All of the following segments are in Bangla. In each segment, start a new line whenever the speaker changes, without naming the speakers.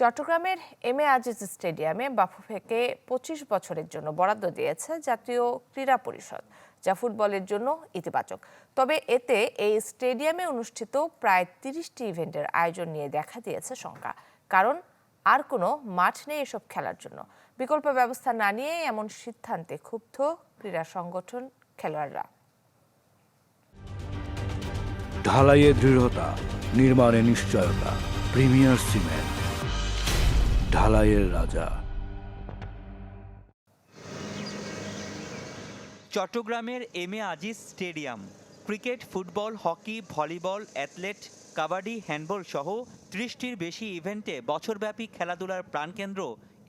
চট্টগ্রামের এম এ আজিজ স্টেডিয়ামে বাফুফেকে পঁচিশ বছরের জন্য বরাদ্দ দিয়েছে জাতীয় ক্রীড়া পরিষদ, যা ফুটবলের জন্য ইতিবাচক। তবে এতে এই স্টেডিয়ামে অনুষ্ঠিত প্রায় তিরিশটি ইভেন্টের আয়োজন নিয়ে দেখা দিয়েছে শঙ্কা। কারণ আর কোনো মাঠ নেই এসব খেলার জন্য। বিকল্প ব্যবস্থা না নিয়ে এমন সিদ্ধান্তে ক্ষুব্ধ ক্রীড়া সংগঠন খেলোয়াড়রা।
ঢালাইয়ে দৃঢ়তা, নির্মাণে নিশ্চয়তা, প্রিমিয়ার সিমেন্ট। ঢালাইয়ের রাজা।
চট্টগ্রামের M A Aziz stadium cricket football hockey volleyball athlete kabaddi handball সহ ত্রিশটির বেশি ইভেন্টে বছরব্যাপী খেলাধুলার প্রাণকেন্দ্র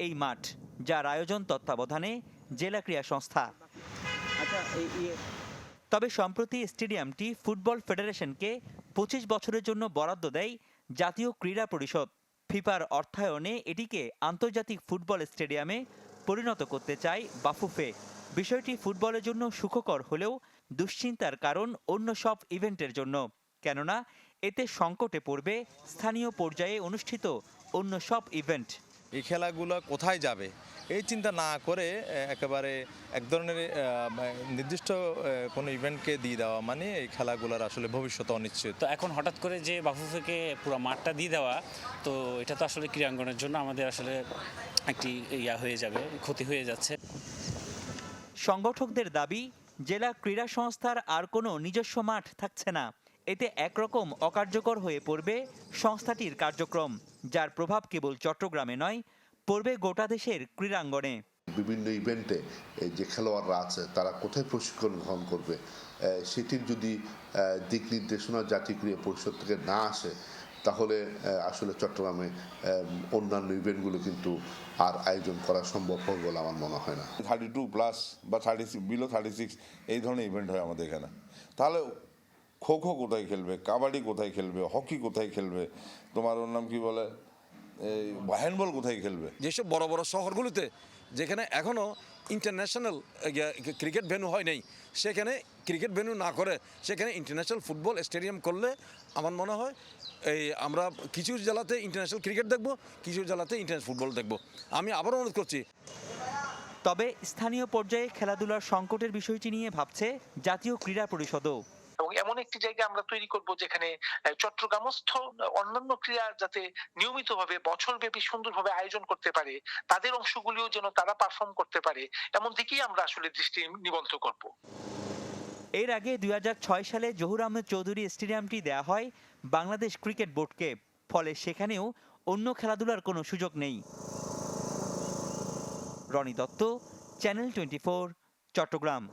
এই মাঠ যার আয়োজন তত্ত্বাবধানে জেলা ক্রীড়া সংস্থা। তবে সম্প্রতি স্টেডিয়ামটি ফুটবল ফেডারেশনকে পঁচিশ বছরের জন্য বরাদ্দ দেয় জাতীয় ক্রীড়া পরিষদ। ফিফার অর্থায়নে এটিকে আন্তর্জাতিক ফুটবল স্টেডিয়ামে পরিণত করতে চায় বাফুফে। বিষয়টি ফুটবলের জন্য সুখকর হলেও দুশ্চিন্তার কারণ অন্য সব ইভেন্টের জন্য। কেননা, এতে সংকটে পড়বে স্থানীয় পর্যায়ে অনুষ্ঠিত অন্য সব ইভেন্ট।
এই খেলাগুলো কোথায় যাবে? এই চিন্তা না করে একেবারে এক ধরনের নির্দিষ্ট কোনো ইভেন্টকে দিয়ে দেওয়া মানে এই খেলাগুলোর আসলে ভবিষ্যৎ অনিশ্চিত।
তো এখন হঠাৎ করে যে বাফুফেকে পুরো মাঠটা দিয়ে দেওয়া তো এটা তো আসলে ক্রীড়াঙ্গনের জন্য আমাদের আসলে একটি ইয়া হয়ে যাবে ক্ষতি হয়ে যাচ্ছে।
সংগঠকদের দাবি জেলা ক্রীড়া সংস্থার আর কোনো নিজস্ব মাঠ থাকছে না। এতে একরকম অকার্যকর হয়ে পড়বে সংস্থাটির কার্যক্রম যার প্রভাব কেবল চট্টগ্রামে নয় পড়বে গোটা দেশের ক্রীড়াঙ্গনে।
বিভিন্ন ইভেন্টে এই যে খেলোয়াড়রা আছে তারা কোথায় প্রশিক্ষণ গ্রহণ করবে? সেটির যদি দিক নির্দেশনা জাতীয় ক্রীড়া পরিষদ থেকে না আসে তাহলে আসলে চট্টগ্রামে অন্যান্য ইভেন্টগুলো কিন্তু আর আয়োজন করা সম্ভব হবে বলে আমার মনে হয় না।
থার্টি টু প্লাস বা thirty six below thirty six এই ধরনের ইভেন্ট হয় আমাদের এখানে। তাহলে খো খো কোথায় খেলবে? কাবাডি কোথায় খেলবে? হকি কোথায় খেলবে? তোমার ওর নাম কি বলে? এই হ্যান্ডবল কোথায় খেলবে?
যেসব বড় বড় শহরগুলোতে যেখানে এখনও ইন্টারন্যাশনাল ক্রিকেট ভেন্যু হয় নাই সেখানে ক্রিকেট ভেন্যু না করে সেখানে ইন্টারন্যাশনাল ফুটবল স্টেডিয়াম করলে আমার মনে হয় এই আমরা কিছু জেলাতে ইন্টারন্যাশনাল ক্রিকেট দেখব কিছু জেলাতে ইন্টারন্যাশনাল ফুটবল দেখব। আমি আবারও অনুরোধ করছি।
তবে স্থানীয় পর্যায়ে খেলাধুলার সংকটের বিষয়টি নিয়ে ভাবছে জাতীয় ক্রীড়া পরিষদও।
এবং এমন একটি জায়গা আমরা তৈরি করব যেখানে চট্টগ্রামস্থ অন্যান্য ক্রীড়া যাতে নিয়মিতভাবে, বছরব্যাপী সুন্দরভাবে আয়োজন করতে পারে, তাদের অংশগুলিও যেন তারা পারফর্ম করতে পারে, এমন দিকেই আমরা আসলে দৃষ্টি নিবদ্ধ করব।
এর আগে দুই হাজার ছয় সালে জহুর আহমেদ চৌধুরী স্টেডিয়ামটি দেয়া হয় বাংলাদেশ ক্রিকেট বোর্ডকে, ফলে সেখানেও অন্য খেলাধুলার কোনো সুযোগ নেই। Roni Dutta, channel twenty four, Chattogram.